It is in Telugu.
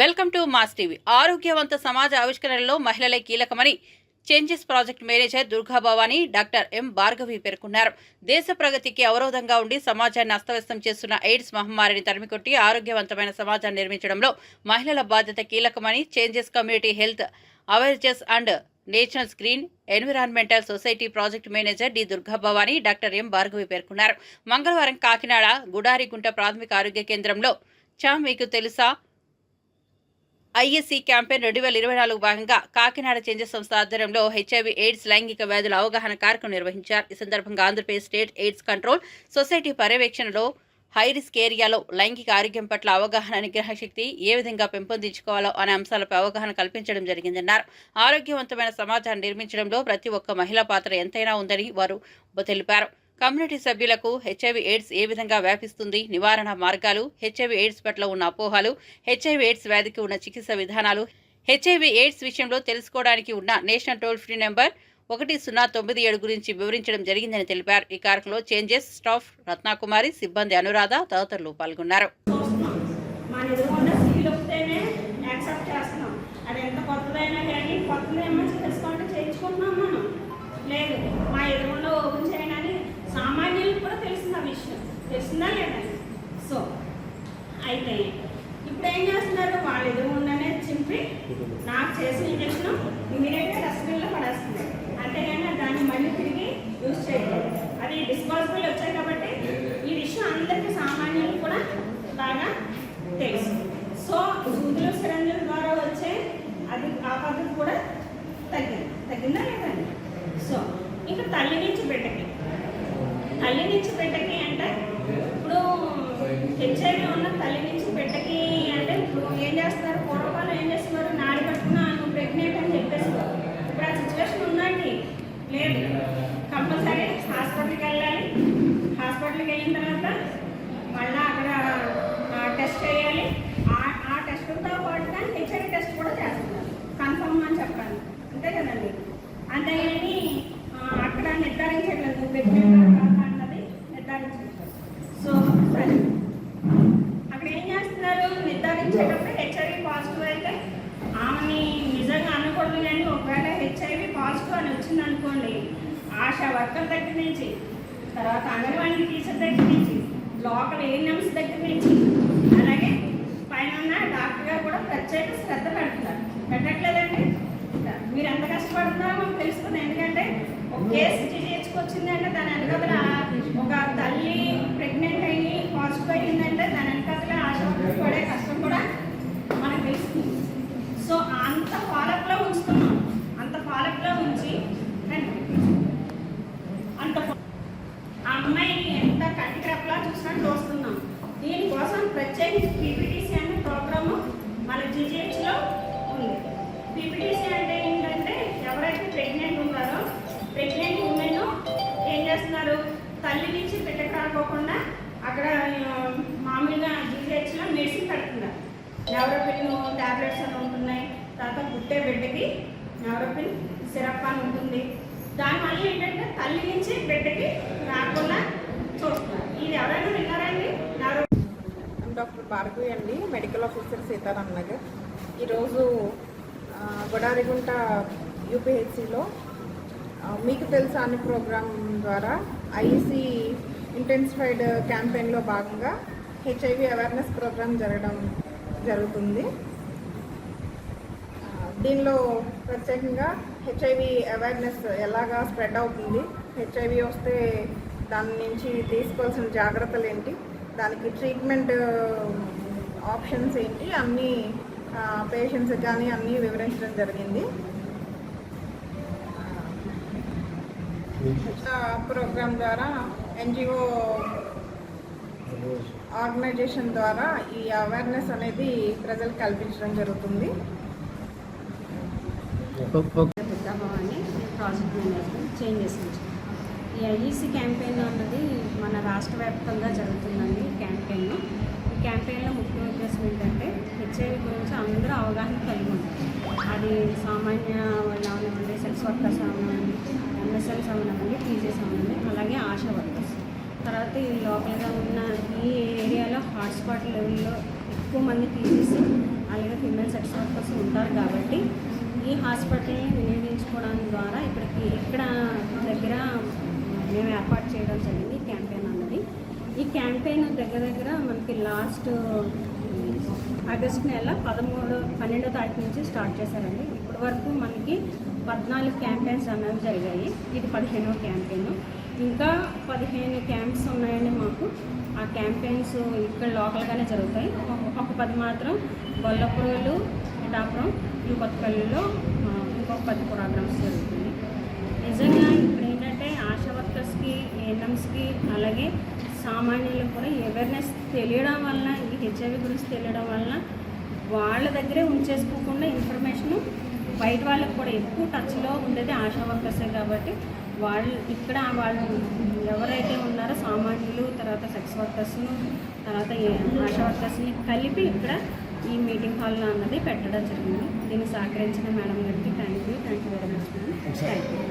Welcome to mass TV. ఆరోగ్యవంత సమాజ ఆవిష్కరణలో మహిళలే కీలకమని changes project manager Durga Bhavani doctor M Bhargavi పేర్కొన్నారు. దేశ ప్రగతికి అవరోధంగా ఉండి సమాజాన్ని అస్తవ్యస్తం చేస్తున్న ఎయిడ్స్ మహమ్మారిని తరిమికొట్టి ఆరోగ్యవంతమైన సమాజాన్ని నిర్మించడంలో మహిళల బాధ్యత కీలకమని changes community health awareness and national screen environmental society project manager D Durga Bhavani doctor M Bhargavi పేర్కొన్నారు. మంగళవారం కాకినాడ గుడారిగుంట ప్రాథమిక ఆరోగ్య కేంద్రంలో చా మీకు తెలుసా? ఐఎస్సీ క్యాంపెయిన్ రెండు వేల ఇరవై నాలుగు భాగంగా కాకినాడ చేంజెస్ సంస్థ ఆధ్వర్యంలో హెచ్ఐవి ఎయిడ్స్ లైంగిక వ్యాధుల అవగాహన కార్యక్రమం నిర్వహించారు. ఈ సందర్భంగా Andhra Pradesh state AIDS control society పర్యవేక్షణలో హై రిస్క్ ఏరియాలో లైంగిక ఆరోగ్యం పట్ల అవగాహన నిగ్రహ శక్తి ఏ విధంగా పెంపొందించుకోవాలో అనే అంశాలపై అవగాహన కల్పించడం జరిగిందన్నారు. ఆరోగ్యవంతమైన సమాజాన్ని నిర్మించడంలో ప్రతి ఒక్క మహిళా పాత్ర ఎంతైనా ఉందని వారు తెలిపారు. కమ్యూనిటీ సభ్యులకు హెచ్ఐవి ఎయిడ్స్ ఏ విధంగా వ్యాపిస్తుంది నివారణ మార్గాలు హెచ్ఐవి ఎయిడ్స్ పట్ల ఉన్న అపోహలు హెచ్ఐవి ఎయిడ్స్ వ్యాధికి ఉన్న చికిత్స విధానాలు హెచ్ఐవి ఎయిడ్స్ విషయంలో తెలుసుకోవడానికి ఉన్న నేషనల్ టోల్ ఫ్రీ నెంబర్ ఒకటి సున్నా తొమ్మిది ఏడు గురించి వివరించడం జరిగిందని తెలిపారు. ఈ కార్యక్రమంలో చేంజెస్ స్టాఫ్ రత్నాకుమారి సిబ్బంది అనురాధ తదితరులు పాల్గొన్నారు. లేదు ఎదురుగుండా సీల్ వస్తేనే యాక్సెప్ట్ చేస్తున్నాం అది ఎంత కొత్తదైనా కానీ కొత్తదేమో తెలుసుకుంటే చేయించుకుంటున్నాం మనం లేదు మా ఎదురుగుండా ఓపెన్ చేయడానికి సామాన్యులకు కూడా తెలిసింది ఆ విషయం లేదండి సో అయితే ఇప్పుడు ఏం చేస్తున్నారు? వాళ్ళ ఎదురుగుండానే చింపి నాకు చేసిన ఇంజక్షన్ ఇమీడియట్గా డస్ట్బిన్లో పడేస్తున్నారు. అంతేగాని దాన్ని మళ్ళీ తిరిగి యూజ్ చేయలేదు. అది డిస్పోజబుల్ వచ్చాయి కాబట్టి ఈ విషయం అందరికీ సామాన్యులు కూడా బాగా తెలుసు. సో సూదులు సిరంజుల ద్వారా వచ్చే అది ఆ పద్ధతి కూడా తగ్గింది. తగ్గిందా లేదండి సో ఇంకా తల్లి నుంచి బిడ్డకి తల్లి నుంచి బిడ్డకి హెచ్ఐవి ఉన్న తల్లి నుంచి బిడ్డకి అంటే ఇప్పుడు ఏం చేస్తున్నారు పూర్వకాలం ఏం చేస్తున్నారు నాడి పట్టుకున్నా నువ్వు ప్రెగ్నెంట్ అని చెప్పేస్తున్నారు ఇప్పుడు ఆ సిచ్యువేషన్ ఉందండి లేదు కంపల్సరీ హాస్పిటల్కి వెళ్ళాలి హాస్పిటల్కి వెళ్ళిన తర్వాత మళ్ళీ అక్కడ టెస్ట్ చేయాలి ఆ ఆ టెస్ట్తో పాటుగా హెచ్ఐవి టెస్ట్ కూడా చేస్తున్నారు కన్ఫర్మ్ అని చెప్పాలి అంతే కదండి అంతేగాని ఆ, అక్కడ నిర్ధారించట్లేదు నువ్వు ప్రెగ్నెంట్ అన్నది నిర్ధారించట్లేదు సో సరే అక్కడ ఏం చేస్తున్నారు నిర్ధారించేటప్పుడు హెచ్ఐవి పాజిటివ్ అయితే ఆమెని నిజంగా అనకూడదు కానీ ఒకవేళ హెచ్ఐవి పాజిటివ్ అని వచ్చింది అనుకోండి ఆశా వర్కర్ దగ్గర నుంచి తర్వాత అంగన్వాడీ టీచర్ దగ్గర నుంచి లోకల్ ఏఎన్ఎంస్ దగ్గర నుంచి అలాగే పైన ఉన్న డాక్టర్ గారు కూడా ప్రత్యేక శ్రద్ధ పెడుతున్నారు. పెట్టట్లేదండి? మీరు ఎంత కష్టపడుతున్నారో మాకు తెలుస్తుంది. ఎందుకంటే ఒక కేసు జీజీహెచ్కి వచ్చిందంటే దాని వెనకాల ఒక తల్లి ప్రెగ్నెంట్ అయ్యి పాజిటివ్ అయ్యిందంటే దాని వెనకాల ఆశ వర్కర్స్ పడే కష్టం కూడా మనకు తెలుస్తుంది సో అంత పాలక్లో ఉంచుతున్నాం. అంత పాలక్లో ఉంచి అంత ఆ అమ్మాయిని ఎంత కంటిరెప్పలా చూసినట్టు చూస్తున్నాం. దీనికోసం ప్రత్యేకించి పీపీటీసీ అనే ప్రోగ్రాము మన జీజీహెచ్లో ఉంది. పీపీటీసీ అంటే ఏంటంటే ఎవరైతే ప్రెగ్నెంట్ ఉన్నారో ప్రెగ్నెంట్ ఉమెన్ ఏం చేస్తున్నారు? తల్లి నుంచి బిడ్డకు రాకోకుండా అక్కడ మామూలుగా జీజీహెచ్లో మెడిసిన్ పెడుతున్నారు నెవరోపిన్ టాబ్లెట్స్ అని ఉంటున్నాయి? తర్వాత పుట్టే బిడ్డకి నవరపిన్ సిరప్ అని ఉంటుంది దానివల్ల ఏంటంటే తల్లి నుంచి బిడ్డకి రాకుండా చూస్తున్నారు. ఇది ఎవరైనా విన్నారండి డాక్టర్ భార్గవి అండి మెడికల్ ఆఫీసర్ సీతారాం నగర్. ఈరోజు ఆ, గొడారిగుంట యూపీహెచ్సిలో మీకు తెలుసా అనే ప్రోగ్రాం ద్వారా ఐఈసీ ఇంటెన్సిఫైడ్ క్యాంపెయిన్లో భాగంగా హెచ్ఐవి అవేర్నెస్ ప్రోగ్రామ్ జరగడం జరుగుతుంది. దీనిలో ప్రత్యేకంగా హెచ్ఐవి అవేర్నెస్ ఎలాగా స్ప్రెడ్ అవుతుంది? హెచ్ఐవి వస్తే దాని నుంచి తీసుకోవాల్సిన జాగ్రత్తలు ఏంటి? దానికి ట్రీట్మెంట్ ఆప్షన్స్ ఏంటి? అన్నీ పేషెంట్స్ కానీ అన్నీ వివరించడం జరిగింది. ప్రోగ్రామ్ ద్వారా ఎన్జిఓ ఆర్గనైజేషన్ ద్వారా ఈ అవేర్నెస్ అనేది ప్రజలకు కల్పించడం జరుగుతుంది. బుద్ధభవాన్ని ప్రాజెక్ట్ మేనేజ్మెంట్ చేంజ్ నుంచి ఈ ఐఈసీ క్యాంపెయిన్ అన్నది మన రాష్ట్ర వ్యాప్తంగా జరుగుతుందండి ఈ క్యాంపెయిన్. ఈ క్యాంపెయిన్లో ముఖ్య ఉద్దేశం ఏంటంటే హెచ్ఐవి గురించి అందరూ అవగాహన కలిగి ఉంటారు అది సామాన్య వాళ్ళు అవనివ్వండి సెక్స్ వర్కర్స్ అవనివ్వండి ఎంఎస్ఎల్స్ అవనివ్వండి టీచర్స్ అవనివ్వండి అలాగే ఆశా వర్కర్స్. తర్వాత ఈ లోకల్గా ఉన్న ఈ ఏరియాలో హాట్స్పాట్ లెవెల్లో ఎక్కువ మంది తీసేసి అలాగే ఫిమేల్ సెక్స్ వర్కర్స్ ఉంటారు కాబట్టి ఈ హాస్పిటల్ని వినియోగించుకోవడం ద్వారా ఇక్కడికి ఇక్కడ దగ్గర మేము ఏర్పాటు చేయడం జరిగింది ఈ క్యాంపెయిన్ అన్నది. ఈ క్యాంపెయిన్ దగ్గర దగ్గర మనకి లాస్ట్ ఆగస్ట్ నెల పదమూడు పన్నెండో తారీఖు నుంచి స్టార్ట్ చేశారండి. ఇప్పటి వరకు మనకి పద్నాలుగు క్యాంపెయిన్స్ అనేవి జరిగాయి. ఇది పదిహేనవ క్యాంపెయిన్. ఇంకా పదిహేను క్యాంప్స్ ఉన్నాయండి మాకు. ఆ క్యాంపెయిన్స్ ఇక్కడ లోకల్గానే జరుగుతాయి. ఒక- ఒక పది మాత్రం గొల్లపురులు పిఠాపురం ఈ కొత్తపల్లిలో ఇంకొక పది ప్రోగ్రామ్స్ జరుగుతుంది. నిజంగా ఇప్పుడు ఏంటంటే ఆశా వర్కర్స్కి ఏఎన్ఎంస్కి అలాగే సామాన్యులకు కూడా అవేర్నెస్ తెలియడం వలన ఈ హెచ్ఐవి గురించి తెలియడం వలన వాళ్ళ దగ్గరే ఉంచేసుకోకుండా ఇన్ఫర్మేషన్ బయట వాళ్ళకి కూడా ఎక్కువ టచ్లో ఉండేది ఆశా వర్కర్సే కాబట్టి వాళ్ళు ఇక్కడ వాళ్ళు ఎవరైతే ఉన్నారో సామాన్యులు తర్వాత సెక్స్ వర్కర్స్ను తర్వాత ఏ- ఆశా వర్కర్స్ని కలిపి ఇక్కడ ఈ మీటింగ్ హాల్లో అన్నది పెట్టడం జరిగింది. దీన్ని సహకరించిన మేడం గారికి thank you thank you very much madam thank you